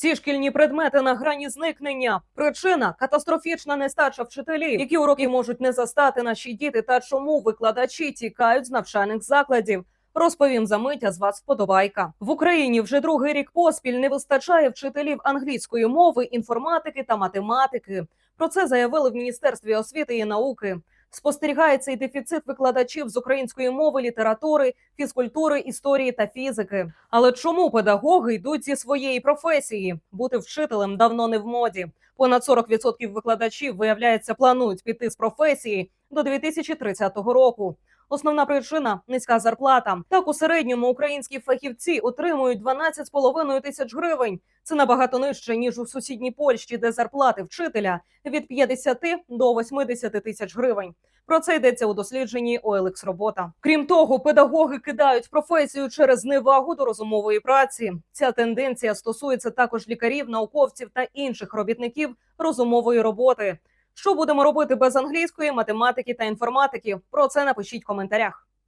Ці шкільні предмети на грані зникнення. Причина катастрофічна нестача вчителів. Які уроки можуть не застати наші діти, та чому викладачі тікають з навчальних закладів? Розповім за мить, а з вас вподобайка. В Україні вже другий рік поспіль не вистачає вчителів англійської мови, інформатики та математики. Про це заявили в Міністерстві освіти і науки. Спостерігається і дефіцит викладачів з української мови, літератури, фізкультури, історії та фізики. Але чому педагоги йдуть зі своєї професії? Бути вчителем давно не в моді. Понад 40% викладачів, виявляється, планують піти з професії до 2030 року. Основна причина низька зарплата. Так у середньому українські фахівці отримують 12,5 тисяч гривень. Це набагато нижче ніж у сусідній Польщі, де зарплати вчителя від 50 до 80 тисяч гривень. Про це йдеться у дослідженні OLX робота. Крім того, педагоги кидають професію через зневагу до розумової праці. Ця тенденція стосується також лікарів, науковців та інших робітників розумової роботи. Що будемо робити без англійської, математики та інформатики? Про це напишіть в коментарях.